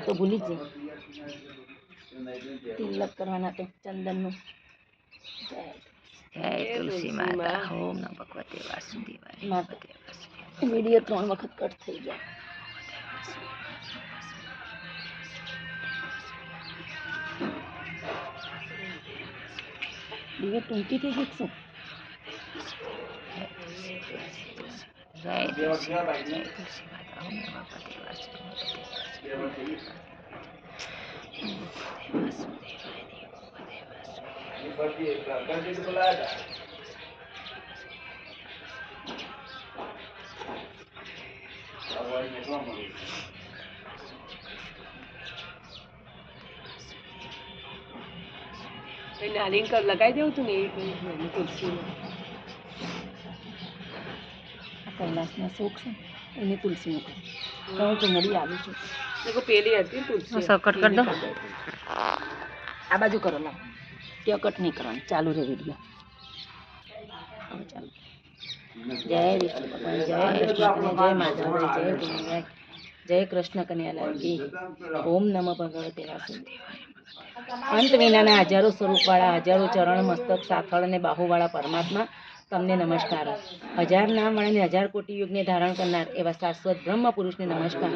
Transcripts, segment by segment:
આ તો ભૂલી જ જઈ. તિલક કરવાના તો ચંદનનું જય જય તુલસી માતા ઓમ નમઃ ભગવતે વાસુદેવાય માતા. ભગવતે વાસુદેવાય વીડિયો ત્રણ વખત કટ થઈ ગયા દિવ્ય ટૂંકી થઈ ગઈ કે શું જય તુલસી માતા જય તુલસી નારિયેલ કર લગાવી દેવું તું ને એ તુલસીમાં કલાસના શોખ છે એને તુલસી કહે તો હું મળી આવી છું. દેખો પેલી હતી તુલસી. સકટ કર દો. આ બાજુ કરો લાવ. ત્યાં કટ નહીં કરવાની. ચાલુ રહે વીડિયો હવે ચાલુ. જય વિષ્ણુ ભગવાન જય કૃષ્ણ જય માધવ જય ભૂમિ જય કૃષ્ણ કન્યાલાલ કી ઓમ નમઃ ભગવતે વાસુદેવાય. અંત વિનાના હજારો સ્વરૂપવાળા હજારો ચરણ મસ્તક સાથળ અને બાહુવાળા પરમાત્મા તમને નમસ્કાર. હજાર નામ વાળાને હજાર કોટી યુગને ધારણ કરનાર એવા શાશ્વત બ્રહ્મ પુરુષને નમસ્કાર.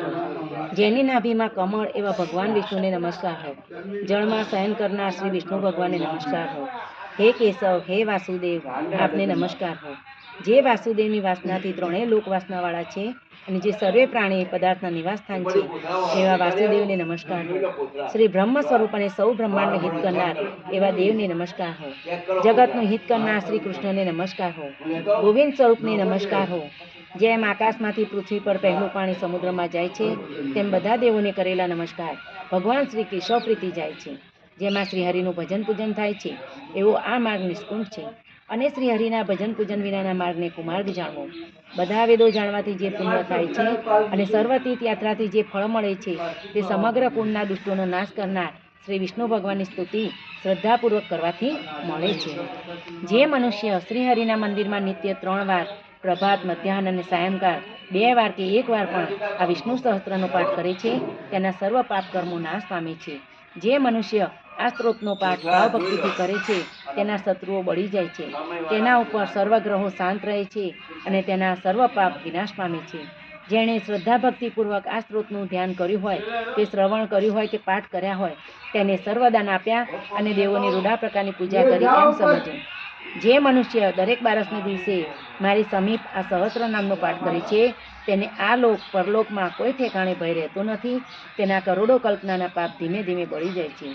જેની નાભીમાં કમળ એવા ભગવાન વિષ્ણુને નમસ્કાર. હો જળમાં શયન કરનાર શ્રી વિષ્ણુ ભગવાનને નમસ્કાર. હો હે કેશવ, હે વાસુદેવ, આપને નમસ્કાર. હો જે વાસુદેવની વાસનાથી ત્રણેય લોક વાસનાવાળા છે અને જે સર્વે પ્રાણી પદાર્થના નિવાસસ્થાન છે, એવા વાસુદેવને નમસ્કાર. શ્રી બ્રહ્મ સ્વરૂપ અને સૌ બ્રહ્માંડનું હિત કરનાર એવા દેવને નમસ્કાર. હો જગતનું હિત કરનાર શ્રી કૃષ્ણને નમસ્કાર હો. ગોવિંદ સ્વરૂપને નમસ્કાર હો. જેમ આકાશમાંથી પૃથ્વી પર પહેલું પાણી સમુદ્રમાં જાય છે, તેમ બધા દેવોને કરેલા નમસ્કાર. ભગવાન શ્રી કેશવ પ્રીતિ જાય છે. જેમાં શ્રી હરિનું ભજન પૂજન થાય છે, એવો આ માર્ગ નિષ્કુંઠ છે. અને શ્રી હરિના ભજન પૂજન વિનાના માર્ગને કુમાર્ગ જાણવો. બધા વેદો જાણવાથી જે પુણ્ય થાય છે અને સર્વતીર્થ યાત્રાથી જે ફળ મળે છે, તે સમગ્ર કુળના દુષ્ટોનો નાશ કરનાર શ્રી વિષ્ણુ ભગવાનની સ્તુતિ શ્રદ્ધાપૂર્વક કરવાથી મળે છે. જે મનુષ્ય શ્રીહરિના મંદિરમાં નિત્ય ત્રણ વાર પ્રભાત, મધ્યાહન અને સાયંકાળ બે વાર કે એક વાર પણ આ વિષ્ણુ સહસ્ત્રનો પાઠ કરે છે, તેના સર્વ પાપ કર્મો નાશ પામે છે. જે મનુષ્ય આ સ્ત્રોતનો પાઠ ભાવભક્તિથી કરે છે તેના શત્રુઓ બળી જાય છે. તેના ઉપર સર્વ ગ્રહો શાંત રહે છે અને તેના સર્વ પાપ વિનાશ પામે છે. જેણે શ્રદ્ધા ભક્તિપૂર્વક આ સ્ત્રોતનું ધ્યાન કર્યું હોય તે શ્રવણ કર્યું હોય કે પાઠ કર્યા હોય તેને સર્વદાન આપ્યા અને દેવોની રૂડા પ્રકારની પૂજા કરી એમ સમજો જે મનુષ્ય દરેક બારસને દિવસે મારી સમીપ આ સહસ્ત્ર નામનો પાઠ કરે છે તેને આ લોક પરલોકમાં કોઈ ઠેકાણે ભય રહેતો નથી. તેના કરોડો કલ્પનાના પાપ ધીમે ધીમે બળી જાય છે.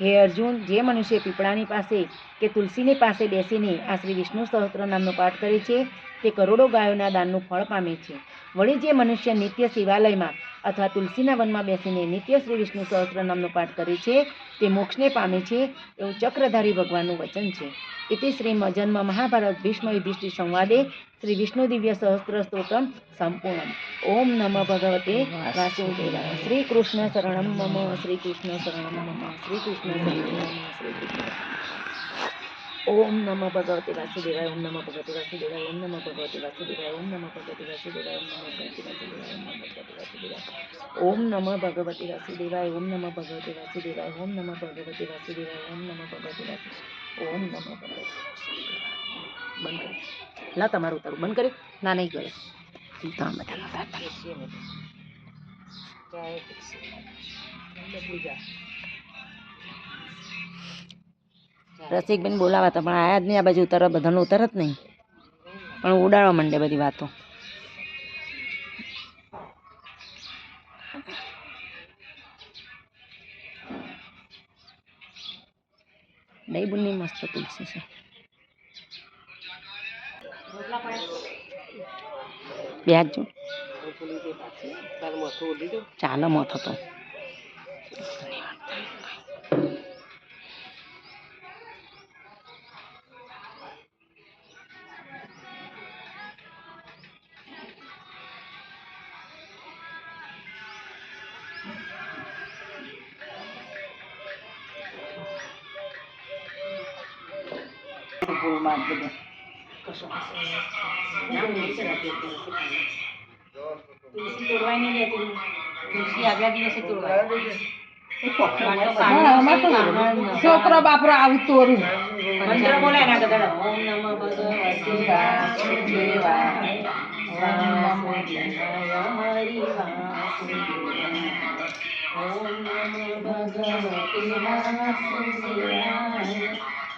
હે અર્જુન, જે મનુષ્ય પીપળાની પાસે કે તુલસીની પાસે બેસીને આ શ્રી વિષ્ણુ સહસ્ત્ર નામનો પાઠ કરે છે, તે કરોડો ગાયોના દાનનું ફળ પામે છે. વળી જે મનુષ્ય નિત્ય શિવાલયમાં અથવા તુલસીના વનમાં બેસીને નિત્ય શ્રી વિષ્ણુ સહસ્ત્ર નામનો પાઠ કરે છે, તે મોક્ષને પામે છે, એવું ચક્રધારી ભગવાનનું વચન છે. ઇતિ શ્રીમ જન્મ મહાભારત ભીષ્મ યુધિષ્ઠિર સંવાદે શ્રી વિષ્ણુ દિવ્ય સહસ્ત્ર સ્તોત્રમ સંપૂર્ણ ઓમ નમઃ ભગવતે વાસુદેવાય. શ્રી કૃષ્ણ શરણમ મમ, શ્રી કૃષ્ણ શરણમ મમ, શ્રી કૃષ્ણ શરણમ શ્રી કૃષ્ણ ઓમ નમઃ ભગવતે વાસુદેવાય ઓમ નમઃ ભગવતે વાસુદેવાય ઓમ નમઃ ભગવતે વાસુદેવાય ઓમ નમઃ ભગવતે વાસુદેવાય ઓમ નમઃ ભગવતે વાસુદેવાય ઓમ નમઃ ભગવતે વાસુદેવાય ઓમ નમઃ ભગવતે વાસુદેવાય ઓમ નમઃ ભગવતે વાસુદેવાય ઓમ નમઃ ભગવતે વાસુદેવાય બંધ કરી લા તમારું ઉતારું બંધ કર્યું ના નહીં કરે ત્રણ બધા રસિકબેન બોલાવા હતા પણ આયા જ નહીં, આ બાજુ ઉતારવા બધાનું ઉતાર જ નહીં. પણ ઉડાડવા માંડે બધી વાતો. દહીં બુની મસ્ત તુલસી છે. વ્યાજ તારું માથું ઉડી kumpul mantunya Terima kasih telah menonton!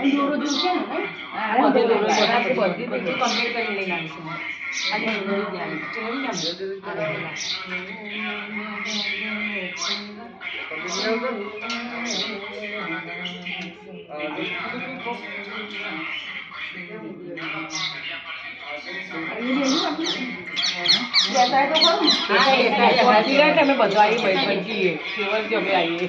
નમઃ કમ્પ્લીટ કરી લઈને રાખો આબાનો અમે બધા આવી ભાઈ જઈએ. કેવલ જ અમે આવીએ.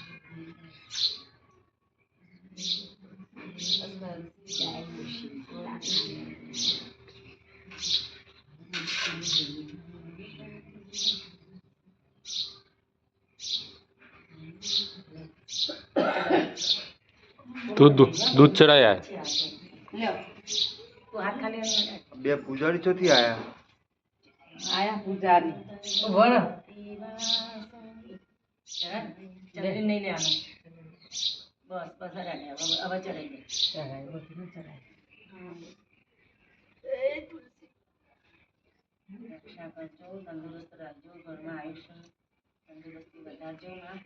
તું હાથ ખાલી બે પૂજારી ચોથી આયા? આયા પૂજારી. વર ચટણી નહીં લેવાનું. બસ બસ હવે હવે ચડાઈ દે રક્ષા કરજો તંદુરસ્ત રાખજો ઘરમાં આયુષ્ય તંદુરસ્તી વધારજો માં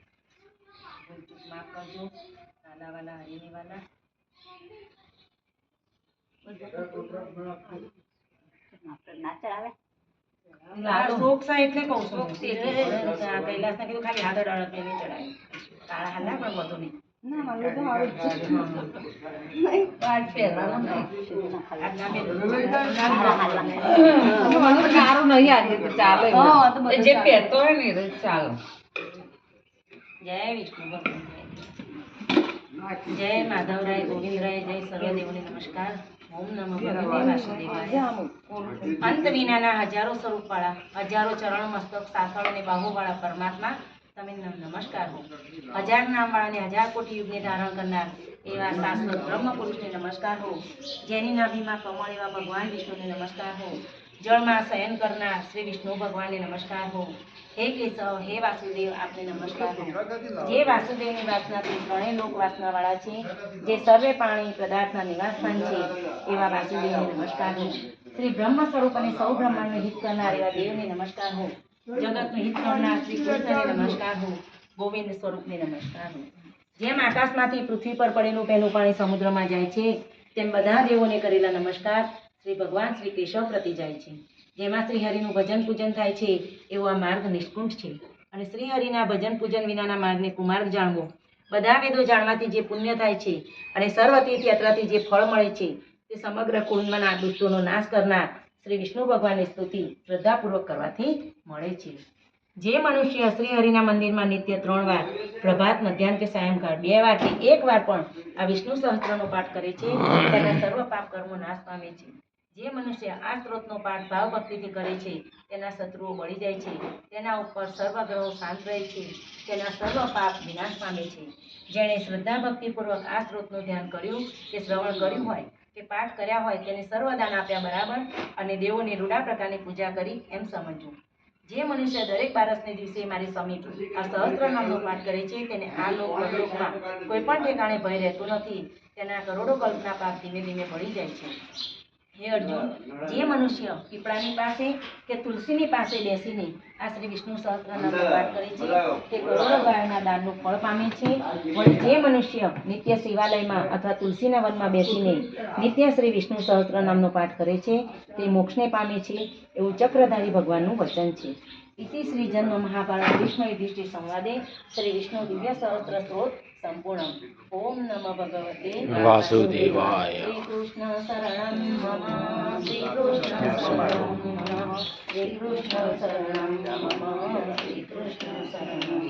ભૂલચૂક માફ કરજો. વાલા વાલા એની વાલા. આ શોક છે એટલે કહું છું. આ કૈલાસના કીધું ખાલી હાથ અડાડત ને નહીં ચડાય. કાળા હાલ પણ વધુ નહીં. ચાલે. ને જય વિષ્ણુ જય માધવરાય, ગોવિંદરાય, જય સર્વદેવોને નમસ્કાર. ઓમ નમઃ ભગવતે અંત વિનાના હજારો સ્વરૂપ વાળા હજારો ચરણ મસ્તક, સાંકળ અને બાહુવાળા પરમાત્મા તમે નમસ્કાર હો. હજાર નામ વાળાને હજાર કોટી યુગને ધારણ કરનાર એવા શાશ્વત બ્રહ્મ પુરુષને નમસ્કાર હો. જેની નાભીમાં કમળ એવા ભગવાન વિષ્ણુને નમસ્કાર હો. જળમાં શયન કરનાર શ્રી વિષ્ણુ ભગવાનને નમસ્કાર હો. હે કેશવ, હે વાસુદેવ, આપને નમસ્કાર હો. જે વાસુદેવની વાસનાથી ત્રણેય લોક વાસનાવાળા છે, જે સર્વે પાણી પદાર્થના નિવાસસ્થાન છે, એવા વાસુદેવને નમસ્કાર હો. શ્રી બ્રહ્મ સ્વરૂપ અને સૌ બ્રહ્માંડનું હિત કરનાર એવા દેવને નમસ્કાર હો. જગતનું હિત કરનાર શ્રી કૃષ્ણને નમસ્કાર હો. ગોવિંદ સ્વરૂપને નમસ્કાર હો. જેમ આકાશમાંથી પૃથ્વી પર પડેલું પહેલું પાણી સમુદ્રમાં જાય છે, તેમ બધા દેવોને કરેલા નમસ્કાર. શ્રી ભગવાન શ્રી કેશવ પ્રતિ જાય છે. જેમાં શ્રીહરિનું ભજન પૂજન થાય છે એવો આ માર્ગ નિષ્કુંઠ છે. અને શ્રીહરિના ભજન પૂજન વિનાના માર્ગને કુમાર્ગ જાણવો. બધા વેદો જાણવાથી જે પુણ્ય થાય છે અને સર્વ તીર્થ જે ફળ મળે છે તે સમગ્ર કુંડમાંના દુષ્ટોનો નાશ કરનાર શ્રી વિષ્ણુ ભગવાનની સ્તુતિ શ્રદ્ધાપૂર્વક કરવાથી મળે છે. જે મનુષ્ય શ્રીહરિના મંદિરમાં નિત્ય ત્રણ વાર પ્રભાત, મધ્યાહન કે સાયંકાળ બે વાર કે એક વાર પણ આ વિષ્ણુ સહસ્ત્રનો પાઠ કરે છે, તેના સર્વ પાપ કર્મો નાશ પામે છે. જે મનુષ્ય આ સ્ત્રોતનો પાઠ ભાવભક્તિથી કરે છે, તેના શત્રુઓ બળી જાય છે, તેના ઉપર સર્વગ્રહો શાંત રહે છે, તેના સર્વ પાપ વિનાશ પામે છે. જેણે શ્રદ્ધા ભક્તિપૂર્વક આ સ્ત્રોતનું ધ્યાન કર્યું, કે શ્રવણ કર્યું હોય, કે પાઠ કર્યા હોય, તેને સર્વદાન આપ્યા બરાબર, અને દેવોની રૂડા પ્રકારની પૂજા કરી એમ સમજવું. જે મનુષ્ય દરેક બારસને દિવસે મારી સમીપ આ સહસ્ત્ર નામનો પાઠ કરે છે, તેને આ લોક પરલોકમાં કોઈ પણ ઠેકાણે ભય રહેતો નથી. તેના કરોડો કલ્પના પાપ ધીમે ધીમે ભળી જાય છે. હે અર્જુન જે મનુષ્ય પીપળાની પાસે કે તુલસીની પાસે બેસીને આ શ્રી વિષ્ણુ સહસ્ત્રનામનો પાઠ કરે છે તે કરોડો ગાયોના દાનનું ફળ પામે છે. વળી જે મનુષ્ય નિત્ય શિવાલયમાં અથવા તુલસીના વનમાં બેસીને નિત્ય શ્રી વિષ્ણુ સહસ્ત્રનામનો પાઠ કરે છે તે મોક્ષને પામે છે એવું ચક્રધારી ભગવાનનું વચન છે. ઇતિ શ્રી જન્મ મહાભારત વિષ્ણુ યુધિષ્ઠિર સંવાદે શ્રી વિષ્ણુ દિવ્ય સહસ્ત્ર સ્ત્રોત సంపూర్ణం. ఓం నమ భగవతే వాసుదేవాయ. శ్రీకృష్ణ శరణం మమ శ్రీకృష్ణ శరణం మమ శ్రీకృష్ణ శరణం మమ శ్రీకృష్ణ శరణం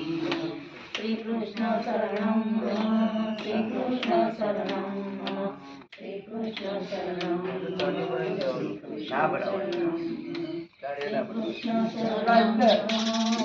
శ్రీకృష్ణ శరణం శ్రీకృష్ణ శరణం శ్రీకృష్ణ శరణం శ్రీకృష్ణ శరణం